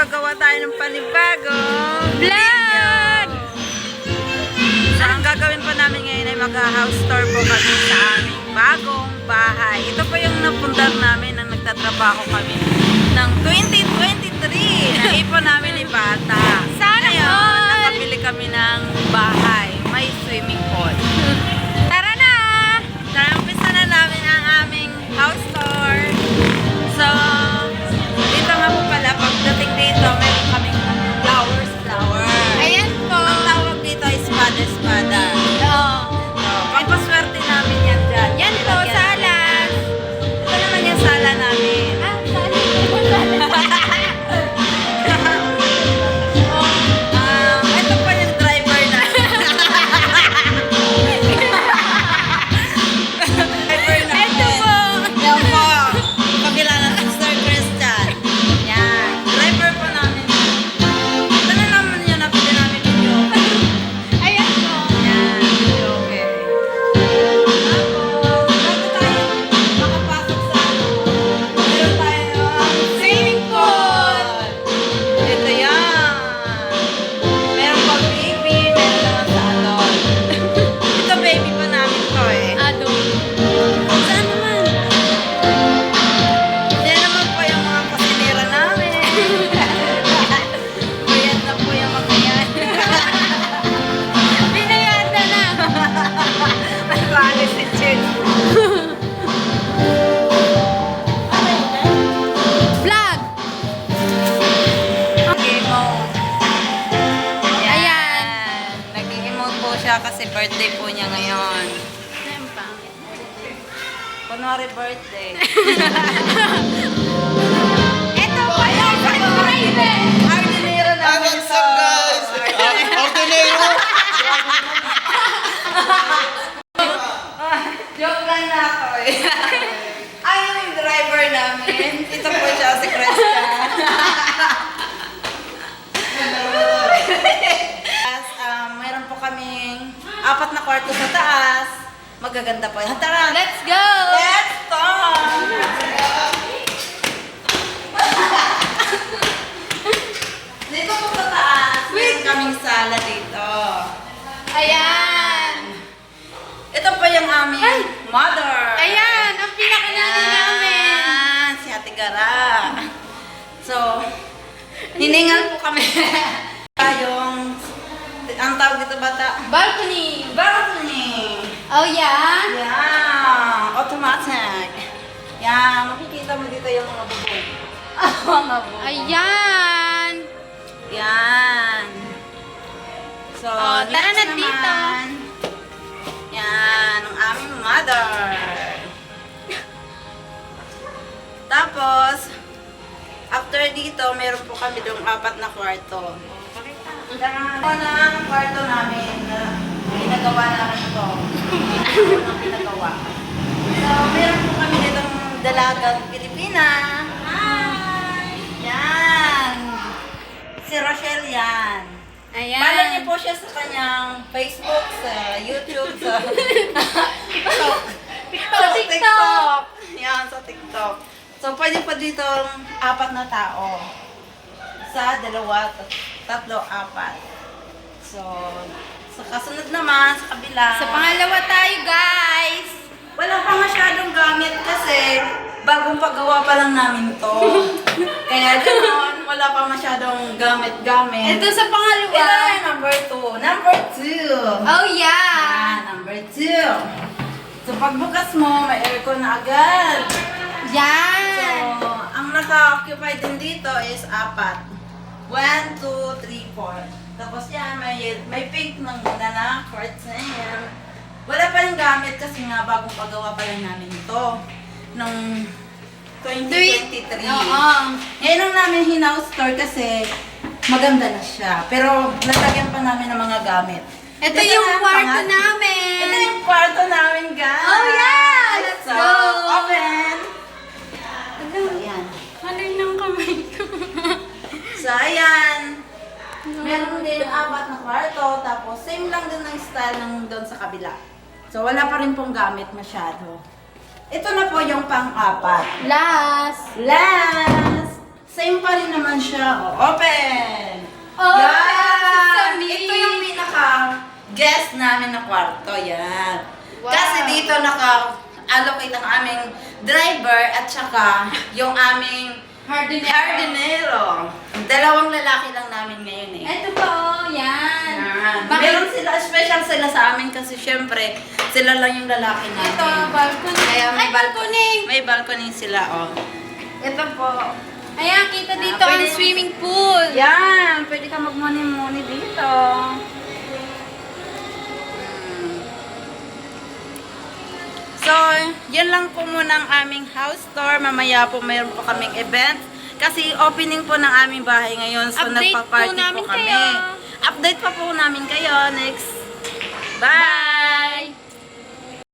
gagawa tayo ng panibagong Vlog! So, ang gagawin po namin ngayon ay mag-house tour po kami sa aming bagong bahay. Ito po yung napundar namin nang nagtatrabaho kami ng 2023. Naipon namin ni Bata. Siya kasi birthday po niya ngayon. Ayan pa. Kunwari birthday. Ito po yung driver. Ordinary na Ah, what's up, guys? Ah, Ordinero. Joke lang na ako eh. Ayun yung driver namin. Ito po siya si Christian. Tapos, um, mayroon po kaming apat na kwarto sa taas. Magaganda po yan. Tara! Let's go! Let's start! dito po sa taas, meron kaming sala dito. Ayan. Ito po yung aming Ay! mother. Ayan, ang pinakanani namin. Ayan, si Ate Gara. So, hiningal po kami. yung, ang tawag dito bata? Balcony. Balcony. Oh, yeah? Yan, automatic. Yan, makikita mo dito yung mga bubong. Mga bubong. Ayan. Yan. So, Oh, tara na dito. Yan, ang aming mother. Tapos, after dito, meron po kami doong apat na kwarto. Ito na ang kwarto namin. na Pinagawa namin ito. Ito ang pinagawa. So, meron po kami ditong dalagang Pilipina. Hi! Yan! Si Rochelle yan. Ayan. Follow niyo po siya sa kanyang Facebook, sa YouTube, sa TikTok. sa TikTok. Yan, sa TikTok. So, pwede pa dito apat na tao. Sa dalawa, tatlo, apat. So, sa kasunod naman, sa kabila. Sa pangalawa tayo, guys. Wala pa masyadong gamit kasi bagong paggawa pa lang namin to. Kaya ganoon, wala pa masyadong gamit-gamit. Ito sa pangalawa. Ito yung number two. Number two. Oh, yeah. Ah, number two. So, pagbukas mo, may aircon na agad. Yan. So, ang naka-occupy din dito is apat. One, two, three, four. Tapos yan, may, may pink ng muna na curtain. Wala pa rin gamit kasi nga bagong pagawa pa lang namin ito. Nung 2023. Oo. Ngayon lang namin hinaus store kasi maganda na siya. Pero lalagyan pa namin ng mga gamit. Ito Dito yung na, kwarto pangat- namin. Ito yung kwarto namin, guys. Oh, yeah! Let's so, go! open. Ano? Ayan. Halay ng kamay. So, ayan. Meron din apat na kwarto, tapos same lang din ng style ng doon sa kabila. So, wala pa rin pong gamit masyado. Ito na po yung pang-apat. Last. Last! Same pa rin naman siya. O, open! Open, Yan! Ito yung pinaka guest namin na kwarto. Yan. Wow. Kasi dito naka-allocate ang aming driver at saka yung aming Hardinero. hardinero. Dalawang lalaki lang namin ngayon eh. Ito pa oh, yan. Yan. Bakit- Meron sila, special sila sa amin kasi syempre, sila lang yung lalaki namin. Ito, balcony. Kaya may Ay, balcony. May balcony sila, oh. Ito po. Ayan, kita dito Ah, ang swimming pool. Yan, pwede ka magmuni-muni dito. So, yan lang po muna ang aming house tour. Mamaya po mayroon po kaming event. Kasi opening po ng aming bahay ngayon. So, Update po nagpa-party po, namin kami. kayo. Update pa po namin kayo next. Bye!